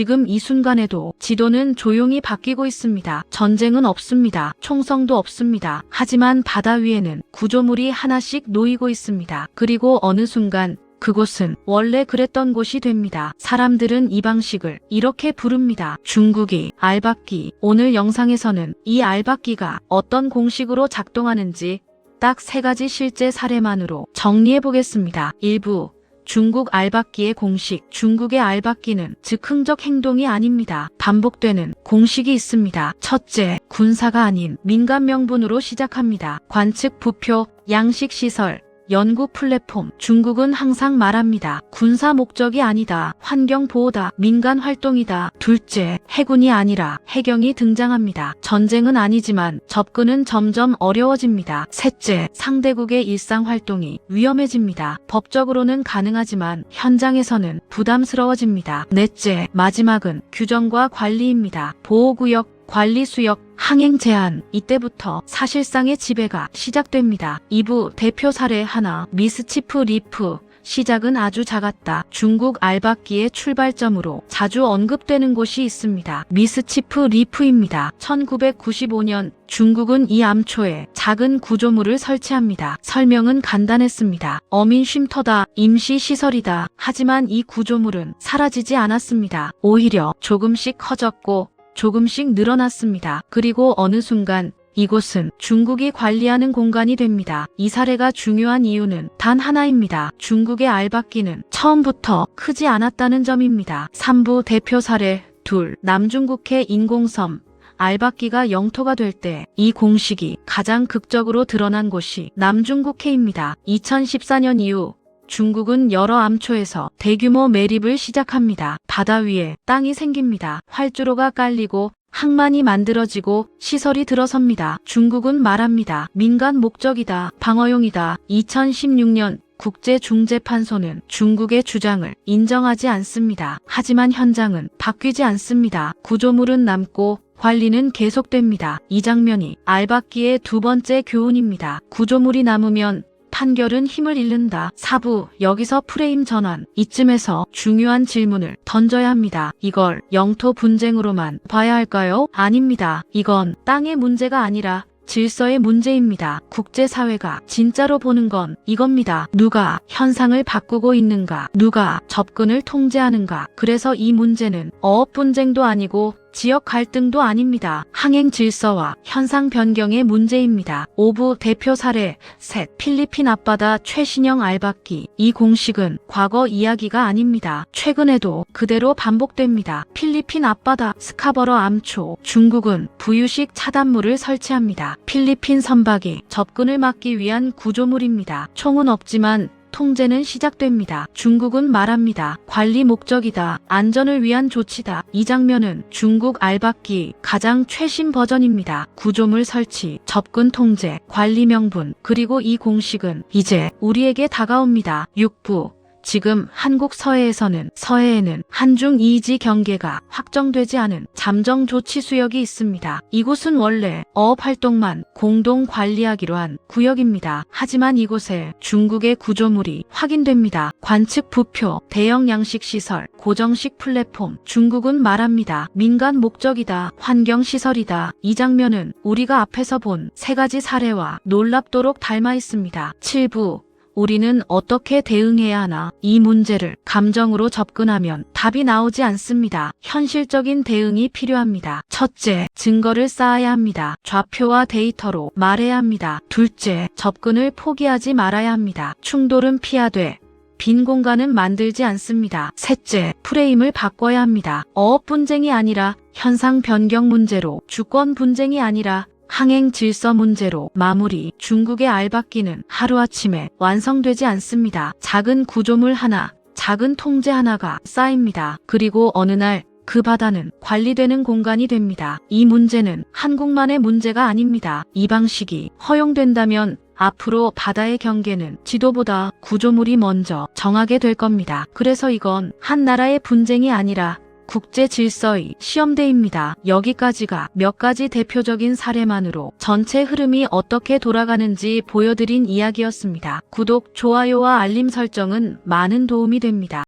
지금 이 순간에도 지도는 조용히 바뀌고 있습니다. 전쟁은 없습니다. 총성도 없습니다. 하지만 바다 위에는 구조물이 하나씩 놓이고 있습니다. 그리고 어느 순간 그곳은 원래 그랬던 곳이 됩니다. 사람들은 이 방식을 이렇게 부릅니다. 중국이 알박기. 오늘 영상에서는 이 알박기가 어떤 공식으로 작동하는지 딱 세 가지 실제 사례만으로 정리해 보겠습니다. 일부 중국 알박기의 공식. 중국의 알박기는 즉흥적 행동이 아닙니다. 반복되는 공식이 있습니다. 첫째, 군사가 아닌 민간 명분으로 시작합니다. 관측 부표, 양식 시설, 연구 플랫폼. 중국은 항상 말합니다. 군사 목적이 아니다. 환경 보호다. 민간 활동이다. 둘째, 해군이 아니라 해경이 등장합니다. 전쟁은 아니지만 접근은 점점 어려워집니다. 셋째, 상대국의 일상 활동이 위험해집니다. 법적으로는 가능하지만 현장에서는 부담스러워집니다. 넷째, 마지막은 규정과 관리입니다. 보호구역, 관리 수역, 항행 제한, 이때부터 사실상의 지배가 시작됩니다. 2부 대표 사례 하나, 미스치프 리프, 시작은 아주 작았다. 중국 알박기의 출발점으로 자주 언급되는 곳이 있습니다. 미스치프 리프입니다. 1995년 중국은 이 암초에 작은 구조물을 설치합니다. 설명은 간단했습니다. 어민 쉼터다, 임시 시설이다. 하지만 이 구조물은 사라지지 않았습니다. 오히려 조금씩 커졌고 조금씩 늘어났습니다. 그리고 어느 순간 이곳은 중국이 관리하는 공간이 됩니다. 이 사례가 중요한 이유는 단 하나입니다. 중국의 알박기는 처음부터 크지 않았다는 점입니다. 3부 대표 사례 둘 남중국해 인공섬 알박기가 영토가 될 때 이 공식이 가장 극적으로 드러난 곳이 남중국해입니다. 2014년 이후 중국은 여러 암초에서 대규모 매립을 시작합니다. 바다 위에 땅이 생깁니다. 활주로가 깔리고 항만이 만들어지고 시설이 들어섭니다. 중국은 말합니다. 민간 목적이다. 방어용이다. 2016년 국제중재판소는 중국의 주장을 인정하지 않습니다. 하지만 현장은 바뀌지 않습니다. 구조물은 남고 관리는 계속됩니다. 이 장면이 알박기의 두 번째 교훈입니다. 구조물이 남으면 판결은 힘을 잃는다. 사부, 여기서 프레임 전환. 이쯤에서 중요한 질문을 던져야 합니다. 이걸 영토 분쟁으로만 봐야 할까요? 아닙니다. 이건 땅의 문제가 아니라 질서의 문제입니다. 국제사회가 진짜로 보는 건 이겁니다. 누가 현상을 바꾸고 있는가? 누가 접근을 통제하는가? 그래서 이 문제는 어업 분쟁도 아니고 지역 갈등도 아닙니다. 항행 질서와 현상 변경의 문제입니다. 오부 대표 사례 셋 필리핀 앞바다 최신형 알박기 이 공식은 과거 이야기가 아닙니다. 최근에도 그대로 반복됩니다. 필리핀 앞바다 스카버러 암초 중국은 부유식 차단물을 설치합니다. 필리핀 선박이 접근을 막기 위한 구조물입니다. 총은 없지만 통제는 시작됩니다. 중국은 말합니다. 관리 목적이다. 안전을 위한 조치다. 이 장면은 중국 알박기 가장 최신 버전입니다. 구조물 설치, 접근 통제, 관리 명분, 그리고 이 공식은 이제 우리에게 다가옵니다. 6부 지금 한국 서해에서는 서해에는 한중 이지 경계가 확정되지 않은 잠정 조치 수역이 있습니다. 이곳은 원래 어업 활동만 공동 관리하기로 한 구역입니다. 하지만 이곳에 중국의 구조물이 확인됩니다. 관측 부표, 대형 양식 시설, 고정식 플랫폼. 중국은 말합니다. 민간 목적이다. 환경 시설이다. 이 장면은 우리가 앞에서 본 세 가지 사례와 놀랍도록 닮아 있습니다. 7부 우리는 어떻게 대응해야 하나? 이 문제를 감정으로 접근하면 답이 나오지 않습니다. 현실적인 대응이 필요합니다. 첫째, 증거를 쌓아야 합니다. 좌표와 데이터로 말해야 합니다. 둘째, 접근을 포기하지 말아야 합니다. 충돌은 피하되 빈 공간은 만들지 않습니다. 셋째, 프레임을 바꿔야 합니다. 어업 분쟁이 아니라 현상 변경 문제로, 주권 분쟁이 아니라 항행 질서 문제로 마무리. 중국의 알박기는 하루아침에 완성되지 않습니다. 작은 구조물 하나, 작은 통제 하나가 쌓입니다. 그리고 어느 날 그 바다는 관리되는 공간이 됩니다. 이 문제는 한국만의 문제가 아닙니다. 이 방식이 허용된다면 앞으로 바다의 경계는 지도보다 구조물이 먼저 정하게 될 겁니다. 그래서 이건 한 나라의 분쟁이 아니라 국제 질서의 시험대입니다. 여기까지가 몇 가지 대표적인 사례만으로 전체 흐름이 어떻게 돌아가는지 보여드린 이야기였습니다. 구독, 좋아요와 알림 설정은 많은 도움이 됩니다.